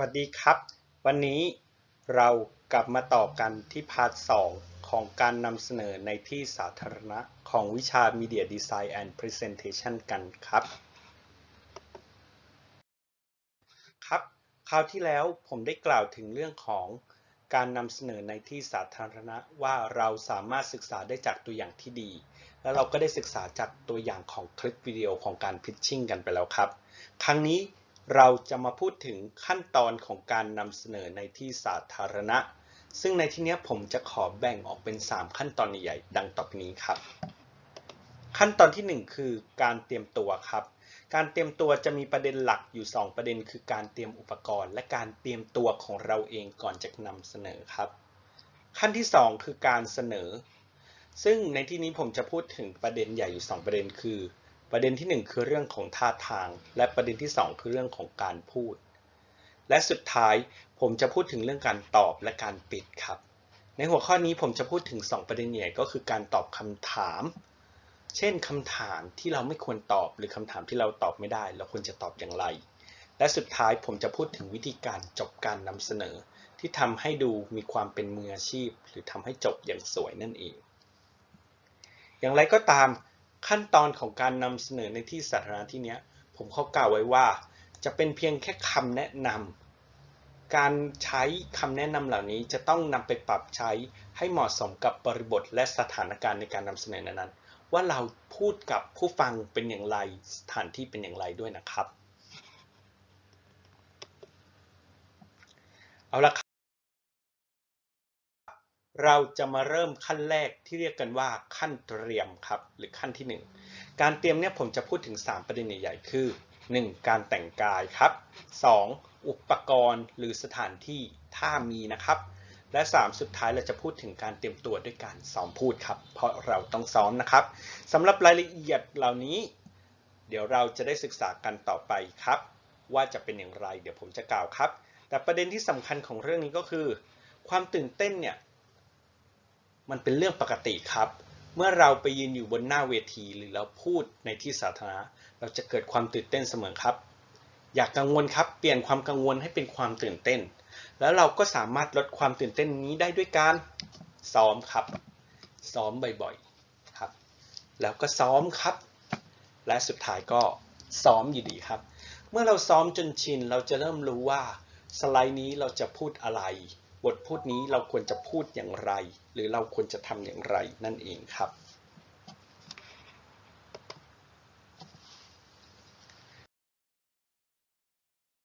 วัสดีครับ วันนี้เรากลับมาต่อกันที่พาร์ทสองของการนำเสนอในที่สาธารณะของวิชา Media Design and Presentation กันครับ ครับ คราวที่แล้วผมได้กล่าวถึงเรื่องของการนำเสนอในที่สาธารณะว่าเราสามารถศึกษาได้จากตัวอย่างที่ดี แล้วเราก็ได้ศึกษาจากตัวอย่างของคลิปวิดีโอของการพิชชิ่งกันไปแล้วครับ ครั้งนี้ เราจะมาพูดถึงขั้นตอนของการนำเสนอในที่สาธารณะ ซึ่งในที่นี้ผมจะขอแบ่งออกเป็น 3 ขั้นตอนใหญ่ๆดังต่อไปนี้ครับ ขั้นตอนที่ 1 คือการเตรียมตัวครับ การเตรียมตัวจะมีประเด็นหลักอยู่ 2 ประเด็น คือการเตรียมอุปกรณ์ และการเตรียมตัวของเราเองก่อนจะนำเสนอครับ ขั้นที่ 2 คือการเสนอ ซึ่งในที่นี้ผมจะพูดถึงประเด็นใหญ่อยู่ 2 ประเด็นคือ ประเด็นที่ 1 คือเรื่องของท่าทาง และประเด็นที่ 2 คือเรื่องของการพูด และสุดท้ายผมจะพูดถึงเรื่องการตอบและการปิดครับ ในหัวข้อนี้ผมจะพูดถึง 2 ประเด็นใหญ่ก็คือการตอบคำถาม เช่นคำถามที่เราไม่ควรตอบ หรือคำถามที่เราตอบไม่ได้ เราควรจะตอบอย่างไร และสุดท้ายผมจะพูดถึงวิธีการจบการนำเสนอ ที่ทำให้ดูมีความเป็นมืออาชีพ หรือทำให้จบอย่างสวยนั่นเอง อย่างไรก็ตาม ขั้นตอนของการนำเสนอในที่สาธารณะที่นี้ผมเขากล่าวไว้ว่า จะเป็นเพียงแค่คำแนะนำการใช้คำแนะนำเหล่านี้จะต้องนำไปปรับใช้ให้เหมาะสมกับบริบทและสถานการณ์ในการนำเสนอนั้นๆ ว่าเราพูดกับผู้ฟังเป็นอย่างไรสถานที่เป็นอย่างไรด้วยนะครับ เอาละครับ เราจะมาเริ่มขั้นแรกที่เรียกกันว่าขั้นเตรียมครับ หรือขั้นที่ 1 การเตรียมเนี่ยผมจะพูดถึง 3 ประเด็นใหญ่ๆคือ 1. การแต่งกายครับ 2. อุปกรณ์หรือสถานที่ถ้ามีนะครับ และ 3 สุดท้ายเราจะพูดถึงการเตรียมตัวด้วยการซ้อมพูดครับ เพราะเราต้องซ้อมนะครับสำหรับรายละเอียดเหล่านี้ เดี๋ยวเราจะได้ศึกษากันต่อไปครับ ว่าจะเป็นอย่างไร เดี๋ยวผมจะกล่าวครับ แต่ประเด็นที่สำคัญของเรื่องนี้ก็คือ ความตื่นเต้นเนี่ย มันเป็นเรื่องปกติครับ เมื่อเราไปยืนอยู่บนหน้าเวทีหรือเราพูดในที่สาธารณะ เราจะเกิดความตื่นเต้นเสมอครับ อยากกังวลครับ เปลี่ยนความกังวลให้เป็นความตื่นเต้น แล้วเราก็สามารถลดความตื่นเต้นนี้ได้ด้วยการซ้อมครับ ซ้อมบ่อยๆครับ แล้วก็ซ้อมครับ และสุดท้ายก็ซ้อมอยู่ดีครับ เมื่อเราซ้อมจนชิน เราจะเริ่มรู้ว่าสไลด์นี้เราจะพูดอะไร บทพูดนี้เราควรจะพูดอย่างไร หรือเราควรจะทำอย่างไรนั่นเองครับ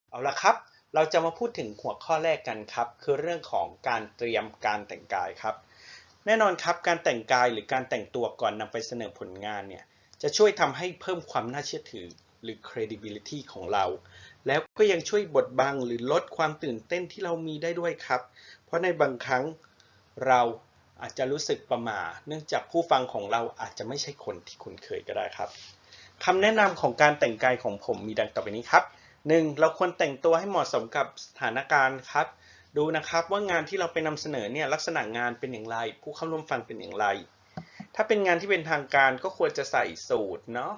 เอาละครับ เราจะมาพูดถึงหัวข้อแรกกันครับ คือเรื่องของการเตรียมการแต่งกายครับ แน่นอนครับการแต่งกายหรือการแต่งตัวก่อนนำไปเสนอผลงานเนี่ยจะช่วยทำให้เพิ่มความน่าเชื่อถือหรือ credibility ของเรา แล้วก็ยังช่วยบดบังหรือลดความตื่นเต้นที่เรามีได้ด้วยครับ เพราะในบางครั้งเราอาจจะรู้สึกประหม่า เนื่องจากผู้ฟังของเราอาจจะไม่ใช่คนที่คุ้นเคยก็ได้ครับคำแนะนำของการแต่งกายของผมมีดังต่อไปนี้ครับ 1. เราควรแต่งตัวให้เหมาะสมกับสถานการณ์ครับ ดูนะครับว่างานที่เราไปนำเสนอเนี่ยลักษณะงานเป็นอย่างไร ผู้เข้าร่วมฟังเป็นอย่างไร ถ้าเป็นงานที่เป็นทางการก็ควรจะใส่สูทเนาะ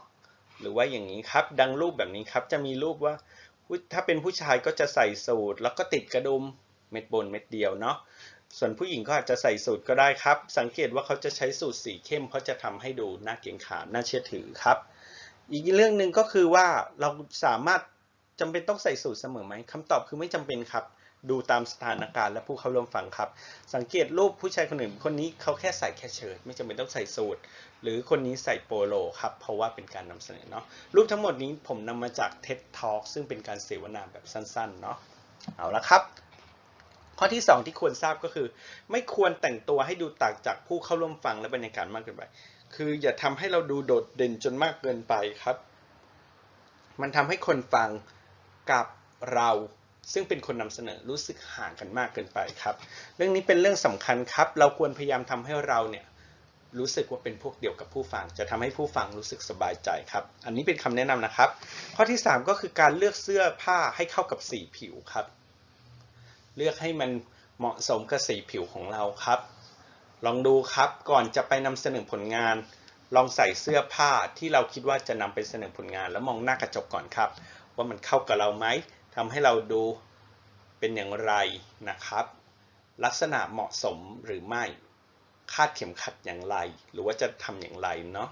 หรือว่าอย่างนี้ครับ ดังรูปแบบนี้ครับจะมีรูปว่า ถ้าเป็นผู้ชายก็จะใส่สูทแล้วก็ติดกระดุมเม็ดบนเม็ดเดียวเนาะส่วนผู้หญิงก็อาจจะใส่สูทก็ได้ครับ สังเกตว่าเขาจะใช้สูทสีเข้มเขาจะทำให้ดูน่าเกรงขามน่าเชื่อถือครับ อีกเรื่องหนึ่งก็คือว่าเราสามารถจำเป็นต้องใส่สูทเสมอไหมคำตอบคือไม่จำเป็นครับ ดูตามสถานการณ์และผู้เข้าร่วมฟังครับ สังเกตรูปผู้ชายคนหนึ่งคนนี้เขาแค่ใส่แค่เชิ้ตไม่จำเป็นต้องใส่สูทหรือคนนี้ใส่โปโลครับเพราะว่าเป็นการนำเสนอเนาะรูปทั้งหมดนี้ผมนำมาจาก TED Talk ซึ่งเป็นการเสวนาแบบสั้นๆเนาะเอาละครับ ข้อที่ 2 ที่ควรทราบก็คือ ไม่ควรแต่งตัวให้ดูต่างจากผู้เข้าร่วมฟังและบรรยากาศมากเกินไปคืออย่าทำให้เราดูโดดเด่นจนมากเกินไปครับ มันทำให้คนฟังกับเรา ซึ่งเป็นคนนำเสนอรู้สึกห่างกันมากเกินไปครับ เรื่องนี้เป็นเรื่องสำคัญครับ เราควรพยายามทำให้เราเนี่ยรู้สึกว่าเป็นพวกเดียวกับผู้ฟัง จะทำให้ผู้ฟังรู้สึกสบายใจครับ อันนี้เป็นคำแนะนำนะครับ ข้อที่ 3 ก็คือการเลือกเสื้อผ้าให้เข้ากับสีผิวครับ เลือกให้มันเหมาะสมกับสีผิวของเราครับ ลองดูครับก่อนจะไปนำเสนอผลงาน ลองใส่เสื้อผ้าที่เราคิดว่าจะนำไปเสนอผลงาน แล้วมองหน้ากระจกก่อนครับ ว่ามันเข้ากับเราไหม ทำให้เราดูเป็นอย่างไรนะครับ ลักษณะเหมาะสมหรือไม่ คาดเข็มขัดอย่างไร หรือว่าจะทำอย่างไรเนาะ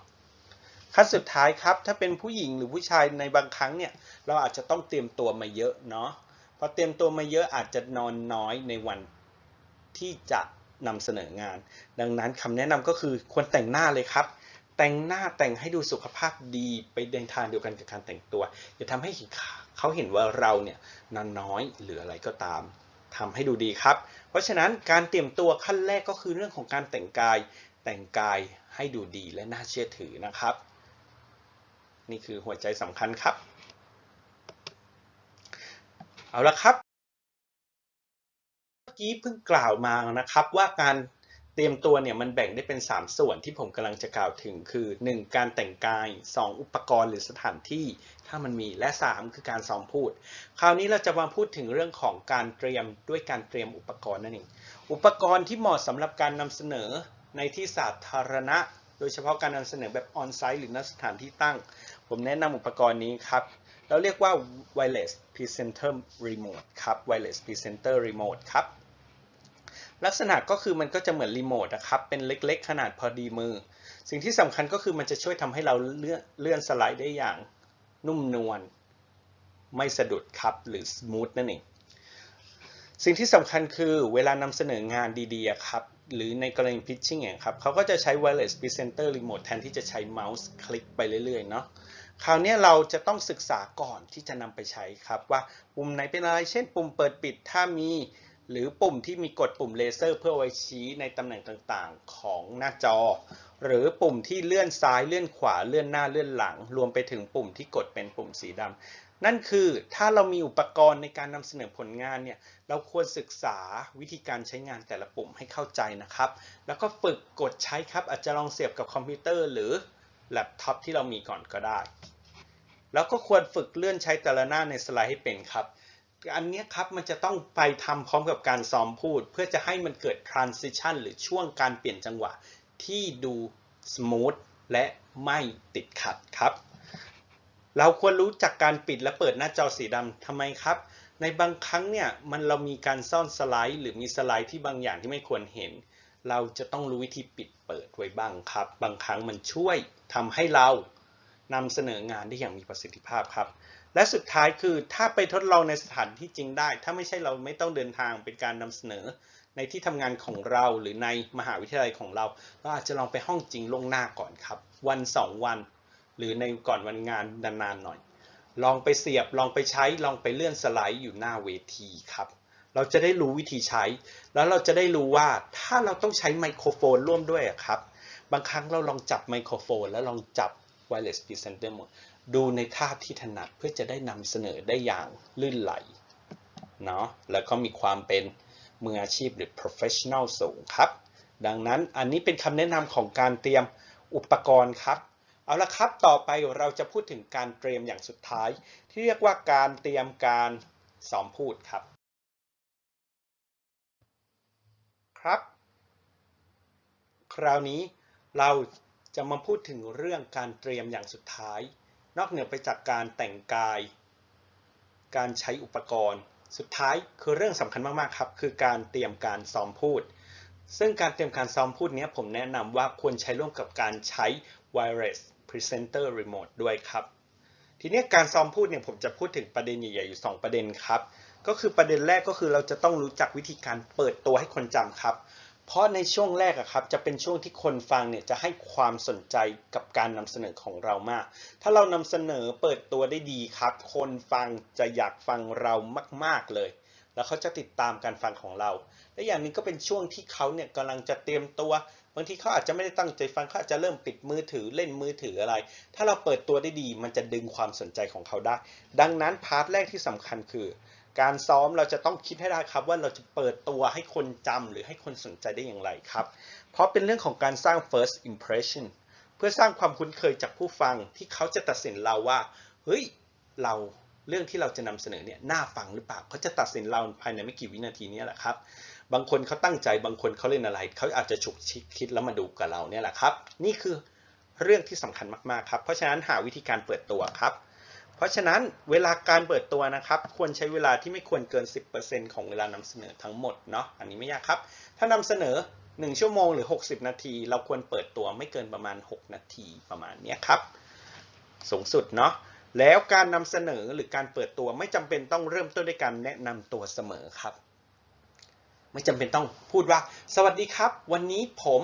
ขั้นสุดท้ายครับ ถ้าเป็นผู้หญิงหรือผู้ชายในบางครั้งเนี่ยเราอาจจะต้องเตรียมตัวมาเยอะเนาะพอเตรียมตัวมาเยอะอาจจะนอนน้อยในวันที่จะนำเสนองาน ดังนั้นคำแนะนำก็คือควรแต่งหน้าเลยครับ แต่งหน้าแต่งให้ดูสุขภาพดีไปเดินทางเดียวกันกับการแต่งตัว อย่าทำให้เขาเห็นว่าเราเนี่ยนอนน้อยหรืออะไรก็ตามทำให้ดูดีครับ เพราะฉะนั้นการเตรียมตัวขั้นแรกก็คือเรื่องของการแต่งกาย แต่งกายให้ดูดีและน่าเชื่อถือนะครับ นี่คือหัวใจสำคัญครับ เอาละครับ เมื่อกี้เพิ่งกล่าวมานะครับว่าการ ตรียมตัวเนี่ยมันแบ่งได้เป็น 3 ส่วนที่ผมกำลังจะกล่าวถึงคือ 1. การแต่งกาย 2. อุปกรณ์หรือสถานที่ ถ้ามันมีและ 3 คือการซ้อมพูด คราวนี้เราจะมาพูดถึงเรื่องของการเตรียมด้วยการเตรียมอุปกรณ์นั่นเองอุปกรณ์ที่เหมาะสำหรับการนำเสนอในที่สาธารณะ โดยเฉพาะการนำเสนอแบบออนไซต์หรือณสถานที่ตั้ง ผมแนะนำอุปกรณ์นี้ครับเราเรียกว่า wireless presenter remote ครับ wireless presenter remote ครับ ลักษณะก็คือมันก็จะเหมือนรีโมทนะครับ เป็นเล็กๆ ขนาดพอดีมือ สิ่งที่สำคัญก็คือมันจะช่วยทำให้เราเลื่อนเลื่อนสไลด์ได้อย่างนุ่มนวล ไม่สะดุดครับ หรือ smooth นั่นเอง สิ่งที่สำคัญคือเวลานำเสนองานดีๆครับ หรือในกรณี pitching เนี่ยครับ เขาก็จะใช้ wireless presenter remote แทนที่จะใช้เมาส์คลิกไปเรื่อยๆ เนาะคราวนี้เราจะต้องศึกษาก่อนที่จะนำไปใช้ครับว่าปุ่มไหนเป็นอะไร เช่นปุ่มเปิดปิดถ้ามี หรือปุ่มที่มีกดปุ่มเลเซอร์เพื่อไว้ชี้ในตำแหน่งต่างๆ ของหน้าจอ หรือปุ่มที่เลื่อนซ้ายเลื่อนขวาเลื่อนหน้าเลื่อนหลัง รวมไปถึงปุ่มที่กดเป็นปุ่มสีดำนั่นคือถ้าเรามีอุปกรณ์ในการนำเสนอผลงานเนี่ยเราควรศึกษาวิธีการใช้งานแต่ละปุ่มให้เข้าใจนะครับ แล้วก็ฝึกกดใช้ครับอาจจะลองเสียบกับคอมพิวเตอร์หรือแล็ปท็อปที่เรามีก่อนก็ได้ แล้วก็ควรฝึกเลื่อนใช้แต่ละหน้าในสไลด์ให้เป็นครับ อันนี้ครับมันจะต้องไปทำพร้อมกับการซ้อมพูด เพื่อจะให้มันเกิด transition หรือช่วงการเปลี่ยนจังหวะ ที่ดู smooth และไม่ติดขัดครับ เราควรรู้จักการปิดและเปิดหน้าจอสีดำทำไมครับ ในบางครั้งเนี่ยมันเรามีการซ่อนสไลด์ หรือมีสไลด์ที่บางอย่างที่ไม่ควรเห็น เราจะต้องรู้วิธีปิดเปิดไว้บ้างครับ บางครั้งมันช่วยทำให้เรานำเสนองานได้อย่างมีประสิทธิภาพครับ และสุดท้ายคือถ้าไปทดลองในสถานที่จริงได้ ถ้าไม่ใช่เราไม่ต้องเดินทางเป็นการนำเสนอในที่ทำงานของเราหรือในมหาวิทยาลัยของเราเราอาจจะลองไปห้องจริงล่วงหน้าก่อนครับ วันสองวัน หรือในก่อนวันงานนานๆหน่อย ลองไปเสียบลองไปใช้ลองไปเลื่อนสไลด์อยู่หน้าเวทีครับ เราจะได้รู้วิธีใช้ แล้วเราจะได้รู้ว่าถ้าเราต้องใช้ไมโครโฟนร่วมด้วยครับ บางครั้งเราลองจับไมโครโฟน แล้วลองจับ wireless presenter หม ดูในท่าที่ถนัดเพื่อจะได้นำเสนอได้อย่างลื่นไหลเนาะแล้วก็มีความเป็นมืออาชีพหรือ professional สูงครับ ดังนั้นอันนี้เป็นคำแนะนำของการเตรียมอุปกรณ์ครับ เอาละครับต่อไปเราจะพูดถึงการเตรียมอย่างสุดท้าย ที่เรียกว่าการเตรียมการซ้อมพูดครับ ครับ คราวนี้เราจะมาพูดถึงเรื่องการเตรียมอย่างสุดท้าย นอกเหนือไปจากการแต่งกาย การใช้อุปกรณ์ สุดท้ายคือเรื่องสำคัญมากๆครับ คือการเตรียมการซ้อมพูด ซึ่งการเตรียมการซ้อมพูดนี้ผมแนะนำว่าควรใช้ร่วมกับการใช้ wireless presenter remote ด้วยครับ ทีนี้การซ้อมพูดเนี่ยผมจะพูดถึงประเด็นใหญ่ๆอยู่ 2 ประเด็นครับ ก็คือประเด็นแรกก็คือเราจะต้องรู้จักวิธีการเปิดตัวให้คนจำครับ เพราะในช่วงแรกอะครับจะเป็นช่วงที่คนฟังเนี่ยจะให้ความสนใจกับการนำเสนอของเรามาก ถ้าเรานำเสนอเปิดตัวได้ดีครับ คนฟังจะอยากฟังเรามาก ๆเลย แล้วเขาจะติดตามการฟังของเรา และอย่างนี้ก็เป็นช่วงที่เขาเนี่ยกำลังจะเตรียมตัว บางทีเขาอาจจะไม่ได้ตั้งใจฟังเขาอาจจะเริ่มปิดมือถือเล่นมือถืออะไร ถ้าเราเปิดตัวได้ดี มันจะดึงความสนใจของเขาได้ ดังนั้นพาร์ทแรกที่สำคัญคือ การซ้อมเราจะต้องคิดให้ได้ครับว่าเราจะเปิดตัวให้คนจำหรือให้คนสนใจได้อย่างไรครับ เพราะเป็นเรื่องของการสร้าง first impression เพื่อสร้างความคุ้นเคยจากผู้ฟังที่เขาจะตัดสินเราว่าเฮ้ยเราเรื่องที่เราจะนำเสนอเนี่ยน่าฟังหรือเปล่าเขาจะตัดสินเราภายในไม่กี่วินาทีนี้แหละครับ บางคนเขาตั้งใจบางคนเขาเล่นอะไรเขาอาจจะฉุกคิดแล้วมาดูกับเราเนี่ยแหละครับ นี่คือเรื่องที่สำคัญมากๆครับ เพราะฉะนั้นหาวิธีการเปิดตัวครับ เพราะฉะนั้นเวลาการเปิดตัวนะครับ ควรใช้เวลาที่ไม่ควรเกิน 10%ของเวลานำเสนอทั้งหมดเนาะอันนี้ไม่ยากครับ ถ้านำเสนอ 1 ชั่วโมงหรือ 60 นาที เราควรเปิดตัวไม่เกินประมาณ 6 นาทีประมาณนี้ครับ สูงสุดเนาะแล้วการนำเสนอหรือการเปิดตัวไม่จำเป็นต้องเริ่มต้นด้วยการแนะนำตัวเสมอครับ ไม่จำเป็นต้องพูดว่า สวัสดีครับ วันนี้ผม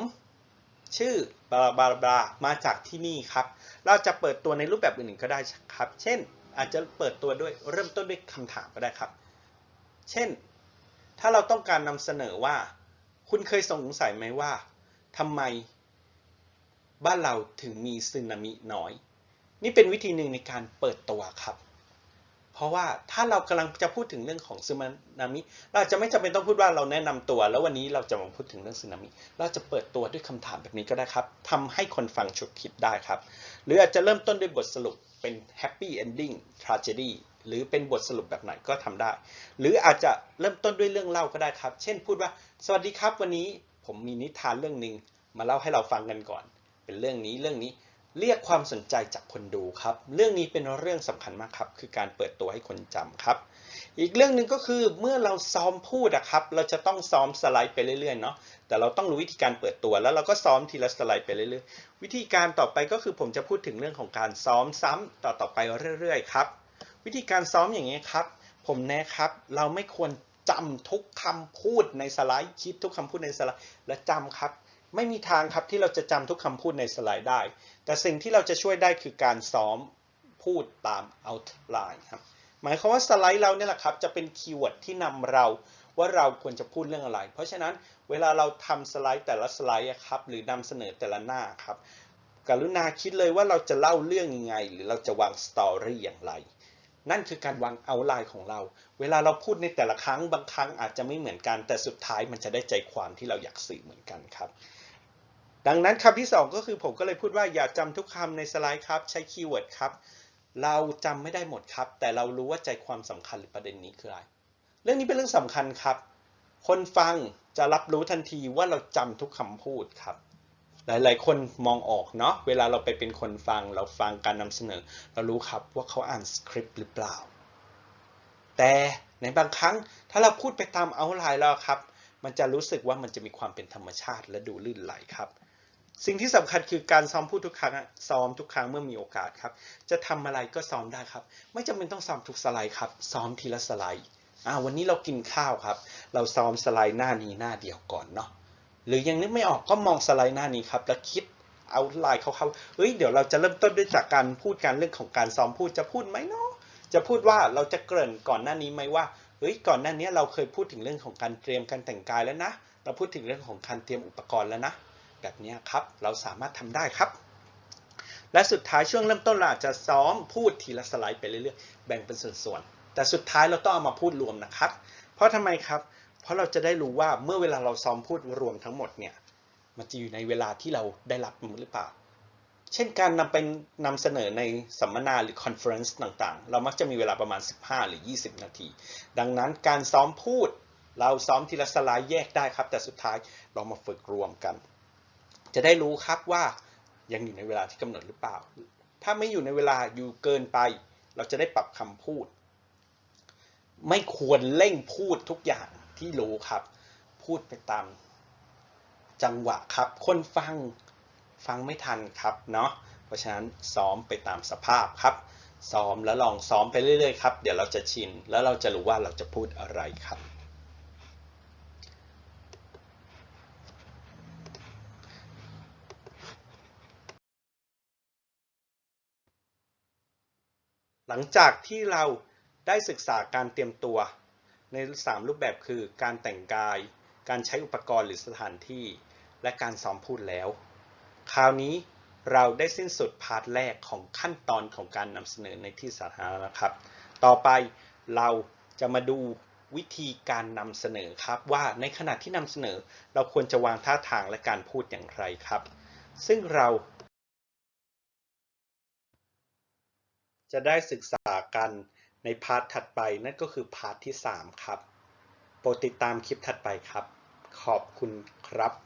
ชื่อบลาบลาบลามาจากที่นี่ครับ เราจะเปิดตัวในรูปแบบอื่นๆก็ได้ครับ เช่น อาจจะเปิดตัวด้วยเริ่มต้นด้วยคำถามก็ได้ครับ เช่น ถ้าเราต้องการนำเสนอว่า คุณเคยสงสัยไหมว่าทำไม บ้านเราถึงมีสึนามิน้อย นี่เป็นวิธีหนึ่งในการเปิดตัวครับ เพราะว่าถ้าเรากำลังจะพูดถึงเรื่องของสึนามิ เราจะไม่จำเป็นต้องพูดว่าเราแนะนำตัว แล้ววันนี้เราจะมาพูดถึงเรื่องสึนามิ เราจะเปิดตัวด้วยคำถามแบบนี้ก็ได้ครับทำให้คนฟังฉุกคิดได้ครับ หรืออาจจะเริ่มต้นด้วยบทสรุปเป็น happy ending tragedy หรือเป็นบทสรุปแบบไหนก็ทำได้ หรืออาจจะเริ่มต้นด้วยเรื่องเล่าก็ได้ครับ เช่นพูดว่า สวัสดีครับ วันนี้ผมมีนิทานเรื่องหนึ่งมาเล่าให้เราฟังกันก่อน เป็นเรื่องนี้เรื่องนี้ เรียกความสนใจจากคนดูครับ เรื่องนี้เป็นเรื่องสำคัญมากครับ คือการเปิดตัวให้คนจำครับ อีกเรื่องหนึ่งก็คือเมื่อเราซ้อมพูดอะครับ เราจะต้องซ้อมสไลด์ไปเรื่อยๆเนาะ แต่เราต้องรู้วิธีการเปิดตัว แล้วเราก็ซ้อมทีละสไลด์ไปเรื่อยๆ วิธีการต่อไปก็คือผมจะพูดถึงเรื่องของการซ้อมซ้ำต่อต่อไปเรื่อยๆครับ วิธีการซ้อมอย่างนี้ครับ ผมแนะครับ เราไม่ควรจำทุกคำพูดในสไลด์คิดทุกคำพูดในสไลด์และจำครับ ไม่มีทางครับที่เราจะจำทุกคำพูดในสไลด์ได้ แต่สิ่งที่เราจะช่วยได้คือการซ้อมพูดตาม outline ครับ หมายความว่าสไลด์เราเนี่ยแหละครับ จะเป็นคีย์เวิร์ดที่นำเราว่าเราควรจะพูดเรื่องอะไร เพราะฉะนั้นเวลาเราทำสไลด์แต่ละสไลด์ครับ หรือนำเสนอแต่ละหน้าครับ กรุณาคิดเลยว่าเราจะเล่าเรื่องยังไง หรือเราจะวางสตอรี่อย่างไร นั่นคือการวางเอาไลน์ของเรา เวลาเราพูดในแต่ละครั้งบางครั้งอาจจะไม่เหมือนกัน แต่สุดท้ายมันจะได้ใจความที่เราอยากสื่อเหมือนกันครับ ดังนั้นคำที่สองก็คือผมก็เลยพูดว่าอย่าจำทุกคำในสไลด์ครับ ใช้คีย์เวิร์ดครับ เราจำไม่ได้หมดครับ แต่เรารู้ว่าใจความสำคัญหรือประเด็นนี้คืออะไร เรื่องนี้เป็นเรื่องสำคัญครับ คนฟังจะรับรู้ทันทีว่าเราจำทุกคำพูดครับ หลายๆ คนมองออกเนาะเวลาเราไปเป็นคนฟังเราฟังการนำเสนอ เรารู้ครับว่าเขาอ่านสคริปต์หรือเปล่า แต่ในบางครั้งถ้าเราพูดไปตามเอาไลน์แล้วครับ มันจะรู้สึกว่ามันจะมีความเป็นธรรมชาติและดูลื่นไหลครับ สิ่งที่สำคัญคือการซ้อมพูดทุกครั้งอะซ้อมทุกครั้งเมื่อมีโอกาสครับ จะทำอะไรก็ซ้อมได้ครับ ไม่จำเป็นต้องซ้อมทุกสไลด์ครับ ซ้อมทีละสไลด์อ่าวันนี้เรากินข้าวครับ เราซ้อมสไลด์หน้านี้หน้าเดียวก่อนเนาะ หรือยังนึกไม่ออกก็มองสไลด์หน้านี้ครับ แล้วคิดเอาไลน์เขาเขาเฮ้ย เดี๋ยวเราจะเริ่มต้นด้วยจากการพูดการเรื่องของการซ้อมพูดจะพูดไหมเนาะ จะพูดว่าเราจะเกริ่นก่อนหน้านี้ไหมว่า เฮ้ย ก่อนหน้านี้เราเคยพูดถึงเรื่องของการเตรียมการแต่งกายแล้วนะ เราพูดถึงเรื่องของการเตรียมอุปกรณ์แล้วนะ แบบนี้ครับ เราสามารถทำได้ครับ และสุดท้ายช่วงเริ่มต้นเราจจะซ้อมพูดทีละสไลด์ไปเรื่อยๆ แบ่งเป็นส่วนๆ แต่สุดท้ายเราต้องเอามาพูดรวมนะครับ เพราะทำไมครับ เพราะเราจะได้รู้ว่าเมื่อเวลาเราซ้อมพูดรวมทั้งหมดเนี่ย มันจะอยู่ในเวลาที่เราได้รับหรือเปล่า เช่นการนำไปนำเสนอในสัมมนาหรือคอนเฟอเรนซ์ต่างๆ เรามักจะมีเวลาประมาณ 15 หรือ 20 นาที ดังนั้นการซ้อมพูด เราซ้อมทีละสไลด์แยกได้ครับ แต่สุดท้ายเรามาฝึกรวมกัน จะได้รู้ครับว่ายังอยู่ในเวลาที่กำหนดหรือเปล่า ถ้าไม่อยู่ในเวลาอยู่เกินไป เราจะได้ปรับคำพูด ไม่ควรเร่งพูดทุกอย่าง ที่รู้ครับ พูดไปตามจังหวะครับ คนฟังฟังไม่ทันครับเนาะเพราะฉะนั้นซ้อมไปตามสภาพครับซ้อมแล้วลองซ้อมไปเรื่อยๆครับ เดี๋ยวเราจะชิน แล้วเราจะรู้ว่าเราจะพูดอะไรครับ หลังจากที่เราได้ศึกษาการเตรียมตัว ใน 3 รูปแบบคือ การแต่งกาย การใช้อุปกรณ์หรือสถานที่ และการซ้อมพูดแล้ว คราวนี้เราได้สิ้นสุดพาร์ทแรกของขั้นตอนของการนำเสนอในที่สาธารณะครับ ต่อไปเราจะมาดูวิธีการนำเสนอครับว่าในขณะที่นำเสนอ เราควรจะวางท่าทางและการพูดอย่างไรครับ ซึ่งเราจะได้ศึกษากัน ในพาร์ทถัดไปนั่นก็คือพาร์ทที่ 3 ครับ โปรดติดตามคลิปถัดไปครับ ขอบคุณครับ